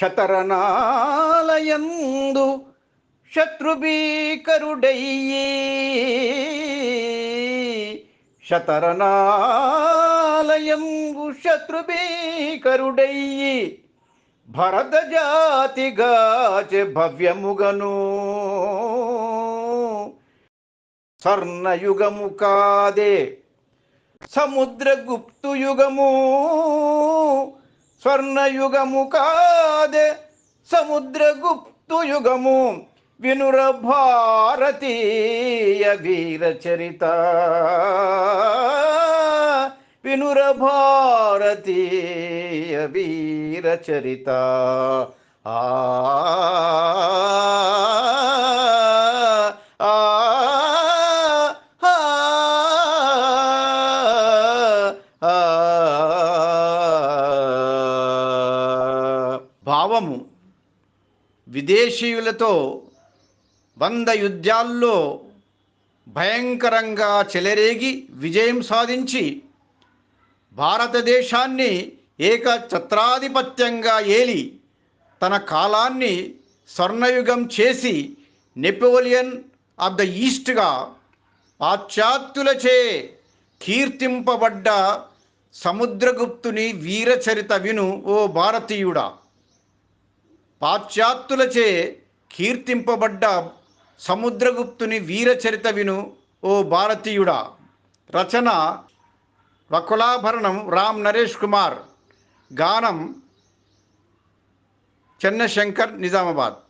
శతరణాలయందు శత్రుభీకరుడయ్యి. శతరణాలయంబు శత్రుభీకరుడయ్యి. భరత జాతిగాచె భవ్యముగను. స్వర్ణయుగము కాదే. సముద్రగుప్తు యుగము. స్వర్ణయుగము కాదే సముద్రగుప్తు యుగము వినుర భారతీయ వీర చరిత. వినుర భారతీయ వీర చరిత. ఆ ఆ, ఆ, భావము విదేశీయులతో వంద యుద్ధాల్లో భయంకరంగా చెలరేగి విజయం సాధించి భారతదేశాన్ని ఏకఛత్రాధిపత్యంగా ఏలి తన కాలాన్ని స్వర్ణయుగం చేసి నెపోలియన్ ఆఫ్ ద ఈస్ట్గా పాశ్చాత్యులచే కీర్తింపబడ్డ సముద్రగుప్తుని వీరచరిత విను ఓ భారతీయుడా. పాశ్చాత్యులచే కీర్తింపబడ్డ సముద్రగుప్తుని వీరచరిత విను ఓ భారతీయుడా. రచన వకులాభరణం రామ్ నరేష్ కుమార్. గానం చెన్నశంకర్ నిజామాబాద్.